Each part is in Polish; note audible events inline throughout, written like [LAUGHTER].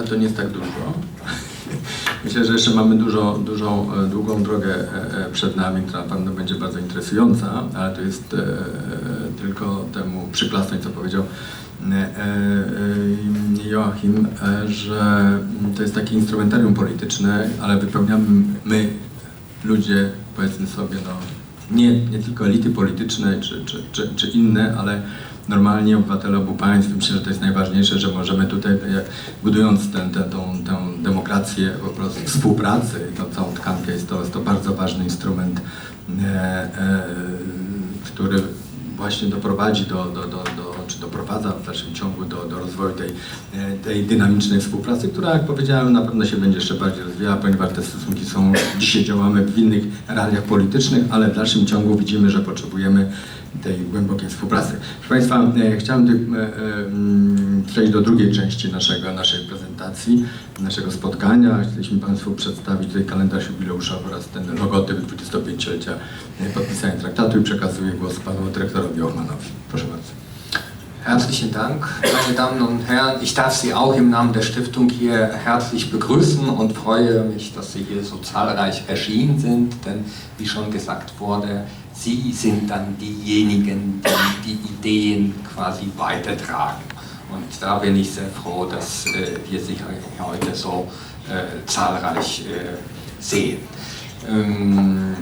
tysiąca to nie jest tak dużo. [LAUGHS] Myślę, że jeszcze mamy dużo, dużą, e, długą drogę e, e, przed nami, która na będzie bardzo interesująca, ale to jest tylko temu przyklasnąć, co powiedział Joachim, że to jest takie instrumentarium polityczne, ale wypełniamy my, ludzie, powiedzmy sobie, no, nie, nie tylko elity polityczne czy, czy, czy, czy inne, ale normalnie obywatele obu państw. Myślę, że to jest najważniejsze, że możemy tutaj, jak budując tę, tę, tę demokrację po prostu współpracy, tą całą tkankę, jest to, jest to bardzo ważny instrument, e, e, który właśnie doprowadzi do, do, do, do, doprowadza w dalszym ciągu do, do rozwoju tej, e, tej dynamicznej współpracy, która, jak powiedziałem, na pewno się będzie jeszcze bardziej rozwijała, ponieważ te stosunki są, dzisiaj działamy w innych realiach politycznych, ale w dalszym ciągu widzimy, że potrzebujemy tej głębokiej współpracy. Proszę Państwa, e, chciałem e, mm, przejść do drugiej części naszego, naszej prezentacji, naszego spotkania. Chcieliśmy Państwu przedstawić tutaj kalendarz jubileuszowy oraz ten logotyp 25-lecia e, podpisania traktatu i przekazuję głos Panu Dyrektorowi Ochmanowi. Proszę bardzo. Herzlichen Dank, meine Damen und Herren. Ich darf Sie auch im Namen der Stiftung hier herzlich begrüßen und freue mich, dass Sie hier so zahlreich erschienen sind, denn wie schon gesagt wurde, Sie sind dann diejenigen, die die Ideen quasi weitertragen. Und da bin ich sehr froh, dass äh, wir Sie heute so äh, zahlreich äh, sehen. Ähm,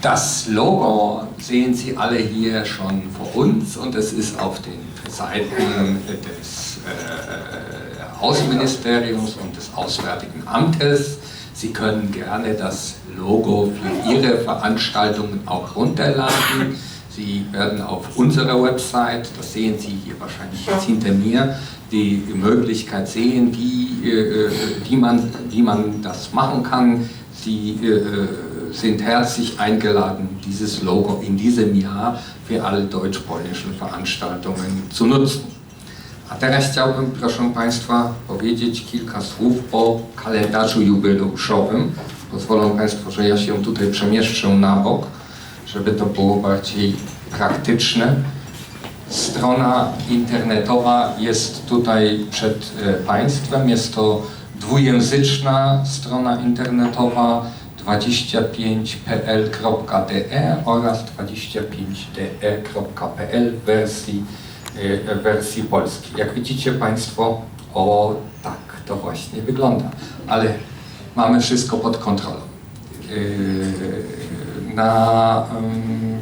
das Logo sehen Sie alle hier schon vor uns und es ist auf den Seiten des äh, Außenministeriums und des Auswärtigen Amtes. Sie können gerne das Logo für Ihre Veranstaltungen auch runterladen. Sie werden auf unserer Website, das sehen Sie hier wahrscheinlich jetzt hinter mir, die Möglichkeit sehen, wie, äh, wie, man, wie man das machen kann. Sie äh, sind herzlich eingeladen, dieses Logo in diesem Jahr für alle deutsch-polnischen Veranstaltungen zu nutzen. A teraz chciałbym, proszę Państwa, powiedzieć kilka słów o kalendarzu jubileuszowym. Pozwolą Państwo, że ja się tutaj przemieszczę na bok, żeby to było bardziej praktyczne. Strona internetowa jest tutaj przed e, Państwem. Jest to dwujęzyczna strona internetowa 25pl.de oraz 25de.pl w wersji, e, w wersji polskiej. Jak widzicie Państwo, o tak to właśnie wygląda, ale mamy wszystko pod kontrolą. E, Na em,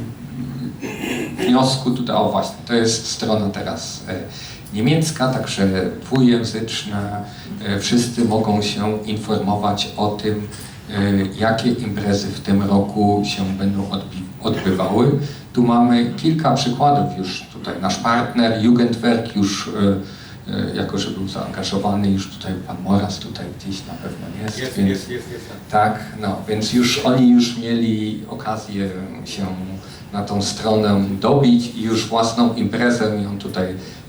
wniosku tutaj, o właśnie, to jest strona teraz e, niemiecka, także dwujęzyczna. E, Wszyscy mogą się informować o tym, e, jakie imprezy w tym roku się będą odbywały. Tu mamy kilka przykładów już tutaj. Nasz partner Jugendwerk już, e, e, jako że był zaangażowany, już tutaj pan Moras tutaj gdzieś na pewno jest. więc- jest, jest. tak, no, więc już oni już mieli okazję się na tą stronę dobić i już własną imprezę ją tutaj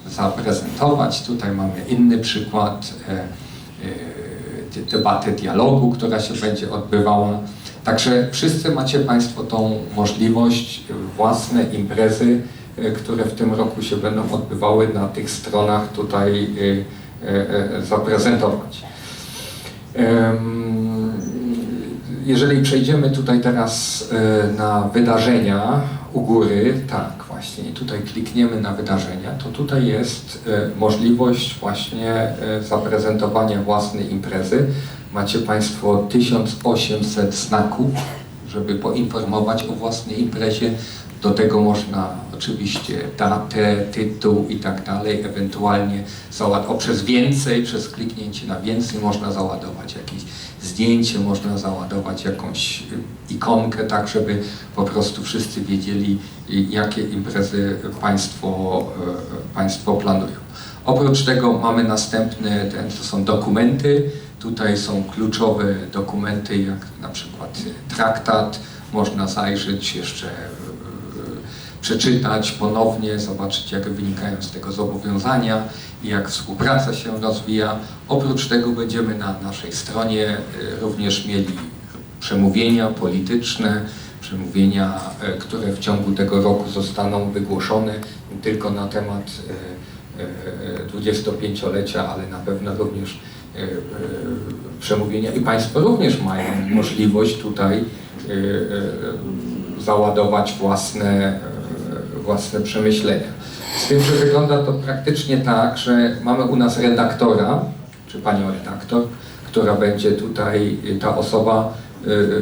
zaprezentować. Tutaj mamy inny przykład e, e, debaty dialogu, która się będzie odbywała. Także wszyscy macie Państwo tą możliwość, własne imprezy, e, które w tym roku się będą odbywały na tych stronach tutaj e, e, zaprezentować. Jeżeli przejdziemy tutaj teraz na wydarzenia u góry, tak właśnie, tutaj klikniemy na wydarzenia, to tutaj jest e, możliwość właśnie e, zaprezentowania własnej imprezy. Macie Państwo 1800 znaków, żeby poinformować o własnej imprezie. Do tego można oczywiście datę, tytuł i tak dalej, ewentualnie załadować przez więcej, przez kliknięcie na więcej można załadować jakieś zdjęcie, można załadować jakąś y, ikonkę, tak żeby po prostu wszyscy wiedzieli, y, jakie imprezy Państwo, y, państwo planują. Oprócz tego mamy następne, ten, to są dokumenty. Tutaj są kluczowe dokumenty, jak na przykład traktat. Można zajrzeć jeszcze przeczytać ponownie, zobaczyć jak wynikają z tego zobowiązania i jak współpraca się rozwija. Oprócz tego będziemy na naszej stronie y, również mieli przemówienia polityczne, przemówienia, y, które w ciągu tego roku zostaną wygłoszone nie tylko na temat y, y, 25-lecia, ale na pewno również e, e, przemówienia i Państwo również mają możliwość tutaj e, e, załadować własne, e, własne przemyślenia. Z tym, że wygląda to praktycznie tak, że mamy u nas redaktora, czy panią redaktor, która będzie tutaj, y, ta osoba y, y,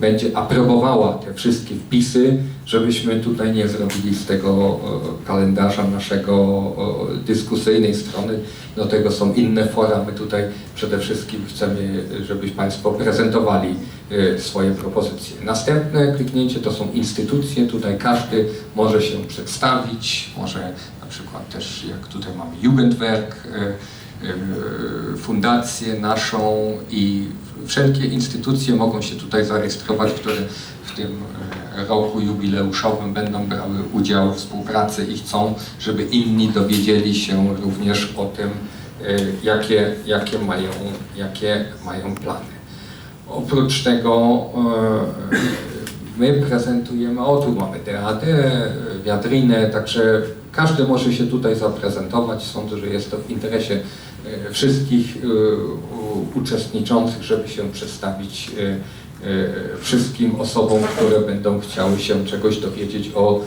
będzie aprobowała te wszystkie wpisy, żebyśmy tutaj nie zrobili z tego o, kalendarza naszego o, dyskusyjnej strony. Do tego są inne fora. My tutaj przede wszystkim chcemy, żebyś Państwo prezentowali y, swoje propozycje. Następne kliknięcie to są instytucje. Tutaj każdy może się przedstawić, może na przykład też jak tutaj mamy Jugendwerk, fundację naszą i wszelkie instytucje mogą się tutaj zarejestrować, które w tym e, roku jubileuszowym będą brały udział w współpracy i chcą, żeby inni dowiedzieli się również o tym, e, jakie, jakie, mają, jakie mają plany. Oprócz tego e, my prezentujemy, o tu mamy DAD, wiadrinę, także każdy może się tutaj zaprezentować. Sądzę, że jest to w interesie wszystkich uczestniczących, żeby się przedstawić e, e, wszystkim osobom, które będą chciały się czegoś dowiedzieć o e,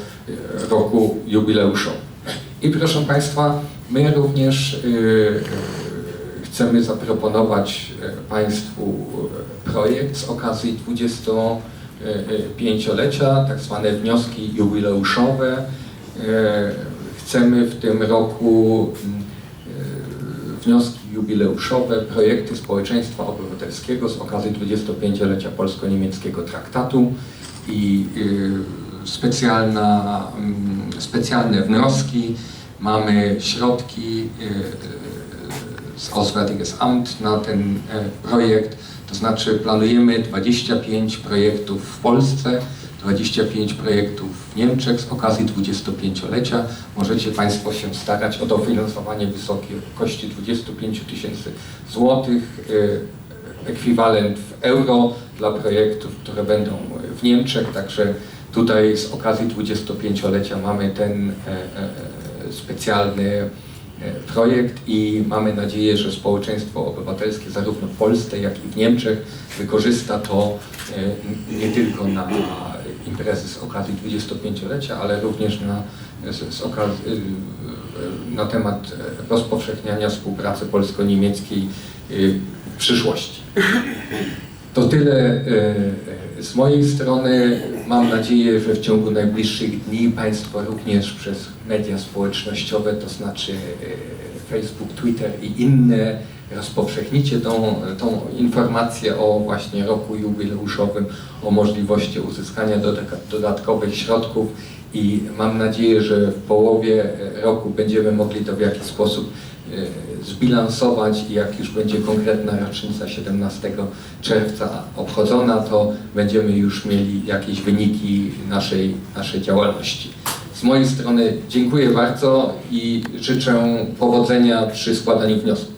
roku jubileuszowym. I proszę Państwa, my również chcemy zaproponować Państwu projekt z okazji 25-lecia, tak zwane wnioski jubileuszowe. Chcemy w tym roku mm, wnioski jubileuszowe, projekty społeczeństwa obywatelskiego z okazji 25-lecia polsko-niemieckiego traktatu i y, specjalna, mm, specjalne wnioski. Mamy środki y, z Auswärtiges Amt na ten e, projekt, to znaczy planujemy 25 projektów w Polsce, 25 projektów w Niemczech z okazji 25-lecia. Możecie Państwo się starać o dofinansowanie wysokości 25 tysięcy złotych, e, ekwiwalent w euro dla projektów, które będą w Niemczech, także tutaj z okazji 25-lecia mamy ten e, e, specjalny e, projekt i mamy nadzieję, że społeczeństwo obywatelskie zarówno w Polsce, jak i w Niemczech wykorzysta to nie tylko na imprezy z okazji 25-lecia, ale również na, z, z okazji, e, na temat rozpowszechniania współpracy polsko-niemieckiej e, w przyszłości. To tyle z mojej strony. Mam nadzieję, że w ciągu najbliższych dni Państwo również przez media społecznościowe, to znaczy Facebook, Twitter i inne, rozpowszechnicie tą, tą informację o właśnie roku jubileuszowym, o możliwości uzyskania doda- dodatkowych środków i mam nadzieję, że w połowie e, roku będziemy mogli to w jakiś sposób e, zbilansować i jak już będzie konkretna rocznica 17 czerwca obchodzona, to będziemy już mieli jakieś wyniki naszej, naszej działalności. Z mojej strony dziękuję bardzo i życzę powodzenia przy składaniu wniosków.